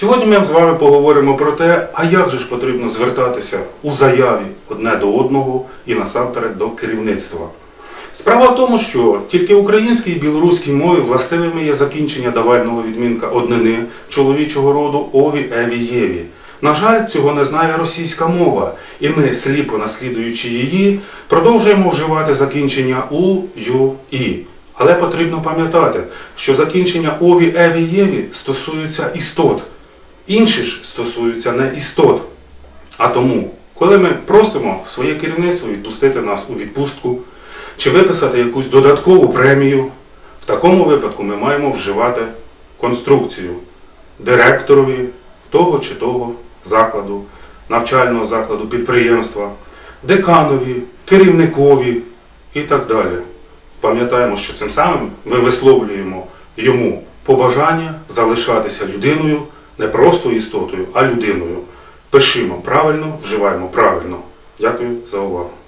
Сьогодні ми з вами поговоримо про те, а як же ж потрібно звертатися у заяві одне до одного і насамперед до керівництва. Справа в тому, що тільки українській і білоруській мові властивими є закінчення давального відмінка однини чоловічого роду ові, еві, єві. На жаль, цього не знає російська мова, і ми, сліпо наслідуючи її, продовжуємо вживати закінчення у, ю, і. Але потрібно пам'ятати, що закінчення ові, еві, єві стосуються істот. Інші ж стосуються не істот. А тому, коли ми просимо своє керівництво відпустити нас у відпустку чи виписати якусь додаткову премію, в такому випадку ми маємо вживати конструкцію директорові того чи того закладу, навчального закладу, підприємства, деканові, керівникові і так далі. Пам'ятаємо, що цим самим ми висловлюємо йому побажання залишатися людиною, не просто істотою, а людиною. Пишімо правильно, вживаємо правильно. Дякую за увагу.